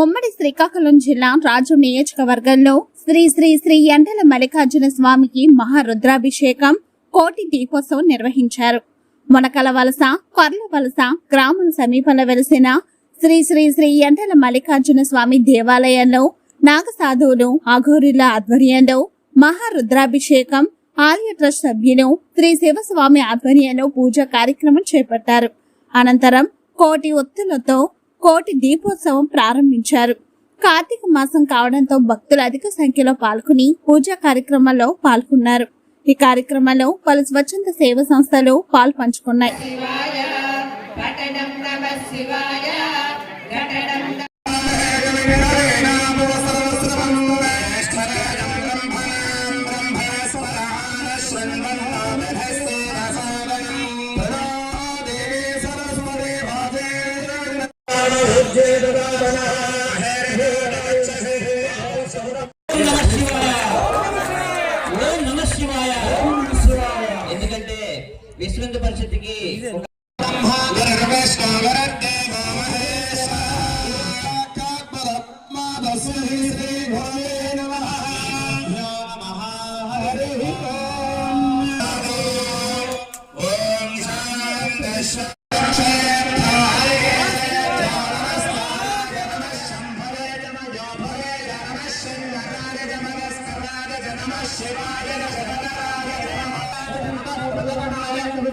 ఉమ్మడి శ్రీకాకుళం జిల్లా రాజు నియోజకవర్గంలో శ్రీ శ్రీ శ్రీ ఎండల మల్లికార్జున స్వామికి మహారుద్రాభిషేకం కోటి దీపోత్సవం నిర్వహించారు. మొనకల వలస కొర్ల వలస గ్రామం సమీపంలో వెలిసిన శ్రీ శ్రీ శ్రీ ఎండల మల్లికార్జున స్వామి దేవాలయంలో నాగసాధువులు అఘోరుల ఆధ్వర్యంలో మహారుద్రాభిషేకం ఆలయ ట్రస్ట్ సభ్యులు శ్రీ శివస్వామి ఆధ్వర్యంలో పూజా కార్యక్రమం చేపట్టారు. అనంతరం కోటి ఒత్తులతో కోటి దీపోత్సవం ప్రారంభించారు. కార్తీక మాసం కావడంతో భక్తులు అధిక సంఖ్యలో పాల్గొని పూజా కార్యక్రమాల్లో పాల్గొన్నారు. ఈ కార్యక్రమంలో పలు స్వచ్ఛంద సేవ సంస్థలు పాల్పంచుకున్నాయి. ఎందుకంటే విశ్వంత పరిస్థితికి ఒక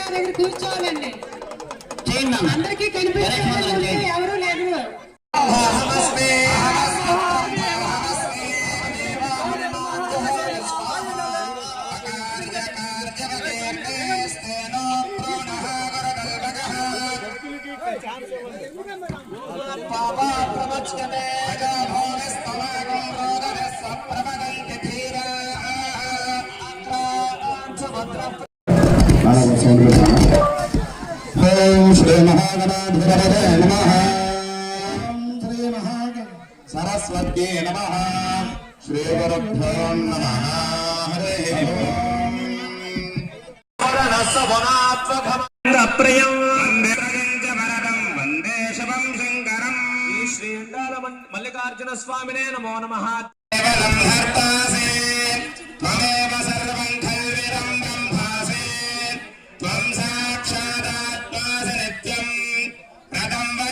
ఎక్కడో దగ్గర కూర్చోవాలండి. అందరికీ కనిపించట్లేదు ఎవరు లేదు ఓం ప్రియం వందే శవం శంకరం శ్రీ ఎండాల మల్లికార్జున స్వామినే నమో నమః. సర్వం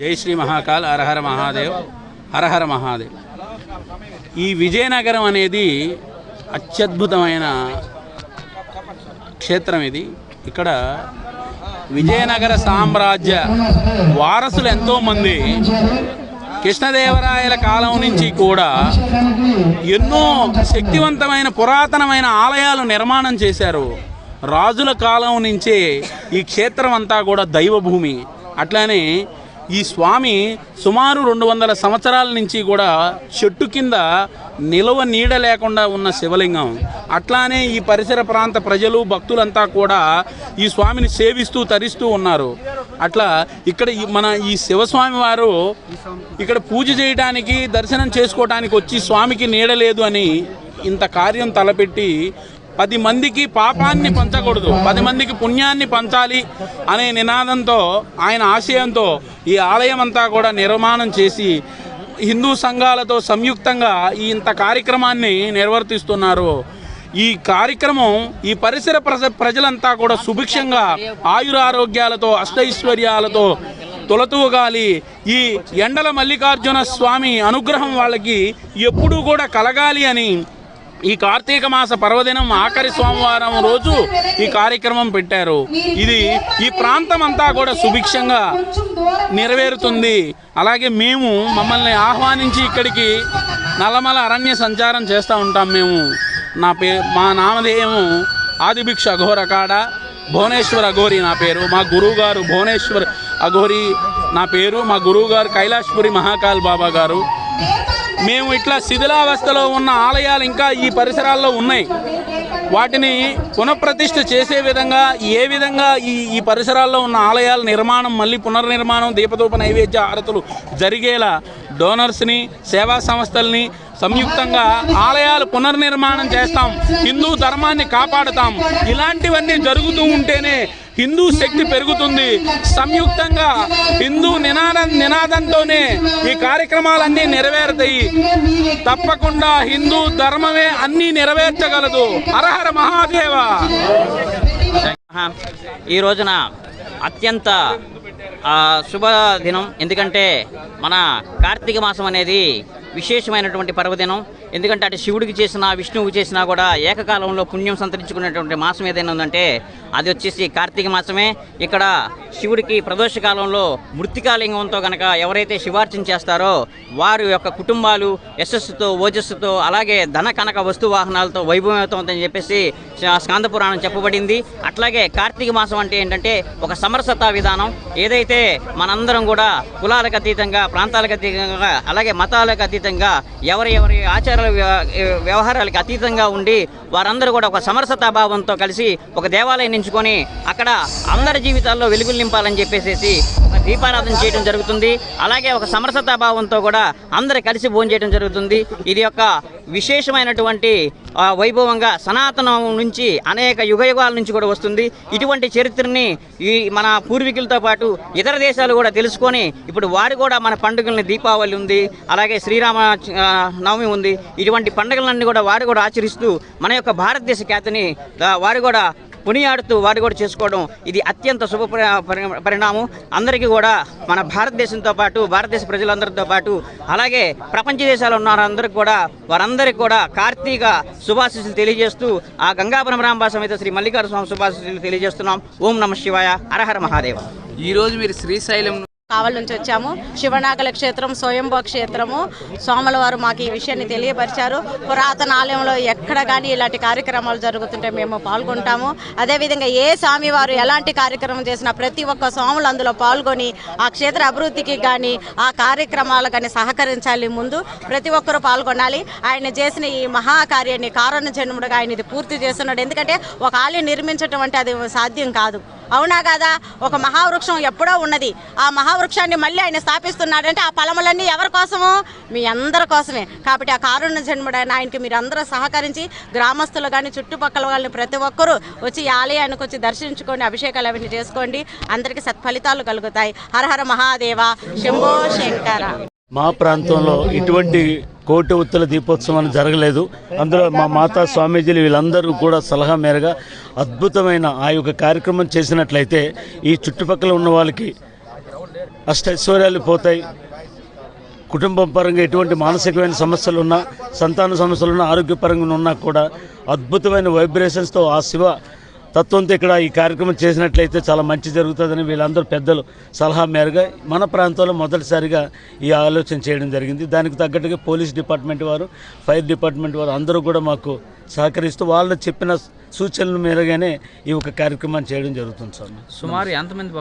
జై శ్రీ మహాకాల్ హరహర మహాదేవ్ హరహర మహాదేవ్. ఈ విజయనగరం అనేది అత్యద్భుతమైన క్షేత్రం ఇది. ఇక్కడ విజయనగర సామ్రాజ్య వారసులు ఎంతోమంది కృష్ణదేవరాయల కాలం నుంచి కూడా ఎన్నో శక్తివంతమైన పురాతనమైన ఆలయాలు నిర్మాణం చేశారు. రాజుల కాలం నుంచే ఈ క్షేత్రం అంతా కూడా దైవభూమి. అట్లానే ఈ స్వామి సుమారు రెండు వందల సంవత్సరాల నుంచి కూడా చెట్టు కింద నిలవ నీడ లేకుండా ఉన్న శివలింగం. అట్లానే ఈ పరిసర ప్రాంత ప్రజలు భక్తులంతా కూడా ఈ స్వామిని సేవిస్తూ తరిస్తూ ఉన్నారు. అట్లా ఇక్కడ ఈ మన ఈ శివస్వామి వారు ఇక్కడ పూజ చేయడానికి దర్శనం చేసుకోవడానికి వచ్చి స్వామికి నీడ లేదు అని ఇంత కార్యం తలపెట్టి పది మందికి పాపాన్ని పంచకూడదు పది మందికి పుణ్యాన్ని పంచాలి అనే నినాదంతో ఆయన ఆశయంతో ఈ ఆలయం అంతా కూడా నిర్మాణం చేసి హిందూ సంఘాలతో సంయుక్తంగా ఈ ఇంత కార్యక్రమాన్ని నిర్వర్తిస్తున్నారు. ఈ కార్యక్రమం ఈ పరిసర ప్రజ ప్రజలంతా కూడా సుభిక్షంగా ఆయురారోగ్యాలతో అష్టైశ్వర్యాలతో తొలతూగాలి. ఈ ఎండల మల్లికార్జున స్వామి అనుగ్రహం వాళ్ళకి ఎప్పుడూ కూడా కలగాలి అని ఈ కార్తీక మాస పర్వదినం ఆఖరి సోమవారం రోజు ఈ కార్యక్రమం పెట్టారు. ఇది ఈ ప్రాంతం అంతా కూడా సుభిక్షంగా నెరవేరుతుంది. అలాగే మేము మమ్మల్ని ఆహ్వానించి ఇక్కడికి నల్లమల అరణ్య సంచారం చేస్తూ ఉంటాం మేము. నా పే మా నామధేయము ఆదిభిక్ష అఘోర కాడ భువనేశ్వర్ అఘోరి నా పేరు మా గురువు గారు భువనేశ్వర్ అఘోరి నా పేరు మా గురువు గారు కైలాష్పురి మహాకాల్ బాబా గారు. మేము ఇట్లా శిథిలావస్థలో ఉన్న ఆలయాలు ఇంకా ఈ పరిసరాల్లో ఉన్నాయి. వాటిని పునఃప్రతిష్ఠ చేసే విధంగా ఏ విధంగా ఈ ఈ పరిసరాల్లో ఉన్న ఆలయాల నిర్మాణం మళ్ళీ పునర్నిర్మాణం దీపదూప నైవేద్య హారతులు జరిగేలా డోనర్స్ని సేవా సంస్థల్ని సంయుక్తంగా ఆలయాలు పునర్నిర్మాణం చేస్తాం. హిందూ ధర్మాన్ని కాపాడుతాం. ఇలాంటివన్నీ జరుగుతూ ఉంటేనే హిందూ శక్తి పెరుగుతుంది. సంయుక్తంగా హిందూ నినాద నినాదంతోనే ఈ కార్యక్రమాలన్నీ నెరవేరుతాయి. తప్పకుండా హిందూ ధర్మమే అన్నీ నెరవేర్చగలదు. హరహర మహాదేవ. ఈ రోజున అత్యంత శుభ దినం. ఎందుకంటే మన కార్తీక మాసం అనేది విశేషమైనటువంటి పర్వదినం. ఎందుకంటే అటు శివుడికి చేసినా విష్ణువుకి చేసినా కూడా ఏకకాలంలో పుణ్యం సంతరించుకునేటువంటి మాసం ఏదైనా ఉందంటే అది వచ్చేసి కార్తీక మాసమే. ఇక్కడ శివుడికి ప్రదోష కాలంలో మృతికాలింగంతో కనుక ఎవరైతే శివార్చన చేస్తారో వారి యొక్క కుటుంబాలు యశస్సుతో ఓజస్సుతో అలాగే ధన కనక వస్తు వాహనాలతో వైభవమవుతుందని చెప్పేసి స్కాంద పురాణం చెప్పబడింది. అట్లాగే కార్తీక మాసం అంటే ఏంటంటే ఒక సమరసత విధానం. ఏదైతే మనందరం కూడా కులాలకు అతీతంగా ప్రాంతాలకు అతీతంగా అలాగే మతాలకు అతీతంగా ఎవరి ఎవరి ఆచారాల వ్య- వ్యవహారాలకు అతీతంగా ఉండి వారందరూ కూడా ఒక సమరసతా భావంతో కలిసి ఒక దేవాలయం ఎంచుకొని అక్కడ అందరి జీవితాల్లో వెలుగులు నింపాలని చెప్పేసి ఒక దీపారాధన చేయడం జరుగుతుంది. అలాగే ఒక సమరసతా భావంతో కూడా అందరు కలిసి భోజనం చేయడం జరుగుతుంది. ఇది యొక్క విశేషమైనటువంటి వైభవంగా సనాతనం నుంచి అనేక యుగయుగాల నుంచి కూడా వస్తుంది. ఇటువంటి చరిత్రని ఈ మన పూర్వీకులతో పాటు ఇతర దేశాలు కూడా తెలుసుకొని ఇప్పుడు వారు కూడా మన పండుగలని దీపావళి ఉంది అలాగే శ్రీరామ నవమి ఉంది. ఇటువంటి పండుగలన్నీ కూడా వారు కూడా ఆచరిస్తూ మన యొక్క భారతదేశ ఖ్యాతిని వారు కూడా కొనియాడుతూ వారు కూడా చేసుకోవడం ఇది అత్యంత శుభ పరి- పరిణామం. అందరికీ కూడా మన భారతదేశంతో పాటు భారతదేశ ప్రజలందరితో పాటు అలాగే ప్రపంచ దేశాలు ఉన్నారందరికీ కూడా వారందరికీ కూడా కార్తీక శుభాశిస్సులు తెలియజేస్తూ ఆ గంగాపురం రాంబా సమేత శ్రీ మల్లికార్జున స్వామి శుభాశిస్సులు తెలియజేస్తున్నాం. ఓం నమ శివాయ. అరహర మహాదేవ. ఈరోజు మీరు శ్రీశైలం కావల్ నుంచి వచ్చాము. శివనాగల క్షేత్రం స్వయంభూ క్షేత్రము. స్వాముల వారు మాకు ఈ విషయాన్ని తెలియపరిచారు. పురాతన ఆలయంలో ఎక్కడ కానీ ఇలాంటి కార్యక్రమాలు జరుగుతుంటే మేము పాల్గొంటాము. అదేవిధంగా ఏ స్వామి వారు ఎలాంటి కార్యక్రమం చేసినా ప్రతి ఒక్క స్వాములు అందులో పాల్గొని ఆ క్షేత్ర అభివృద్ధికి కానీ ఆ కార్యక్రమాలు కానీ సహకరించాలి ముందు ప్రతి ఒక్కరూ పాల్గొనాలి. ఆయన చేసిన ఈ మహాకార్యాన్ని కారణ జన్ముడుగా ఆయన ఇది పూర్తి చేస్తున్నాడు. ఎందుకంటే ఒక ఆలయం నిర్మించడం అంటే అది సాధ్యం కాదు. అవునా కాదా? ఒక మహావృక్షం ఎప్పుడో ఉన్నది. ఆ మహావృక్షాన్ని మళ్ళీ ఆయన స్థాపిస్తున్నాడంటే ఆ ఫలములన్నీ ఎవరి కోసము? మీ అందరి కోసమే. కాబట్టి ఆ కారుణ్య జన్ముడైన ఆయనకి మీరు అందరూ సహకరించి గ్రామస్తులు కానీ చుట్టుపక్కల వాళ్ళని ప్రతి ఒక్కరూ వచ్చి ఈ ఆలయానికి వచ్చి దర్శించుకొని అభిషేకాలు అవన్నీ చేసుకోండి. అందరికీ సత్ఫలితాలు కలుగుతాయి. హరహర మహాదేవ. శంభో శంకర. మా ప్రాంతంలో ఇటువంటి కోటి ఉత్తల దీపోత్సవం జరగలేదు. అందులో మా మాతా స్వామీజీలు వీళ్ళందరూ కూడా సలహా మేరగా అద్భుతమైన ఆ యొక్క కార్యక్రమం చేసినట్లయితే ఈ చుట్టుపక్కల ఉన్న వాళ్ళకి అష్టైశ్వర్యాలు పోతాయి. కుటుంబం పరంగా ఎటువంటి మానసికమైన సమస్యలు ఉన్నా సంతాన సమస్యలు ఉన్నా ఆరోగ్యపరంగా ఉన్నా కూడా అద్భుతమైన వైబ్రేషన్స్తో ఆ శివ తత్వంతో ఇక్కడ ఈ కార్యక్రమం చేసినట్లయితే చాలా మంచి జరుగుతుందని వీళ్ళందరూ పెద్దలు సలహా మేరగా మన ప్రాంతంలో మొదటిసారిగా ఈ ఆలోచన చేయడం జరిగింది. దానికి తగ్గట్టుగా పోలీస్ డిపార్ట్మెంట్ వారు ఫైర్ డిపార్ట్మెంట్ వారు అందరూ కూడా మాకు సహకరిస్తూ వాళ్ళు చెప్పిన సూచనల మేరగానే ఈ ఒక కార్యక్రమాన్ని చేయడం జరుగుతుంది సార్. సుమారు ఎంతమంది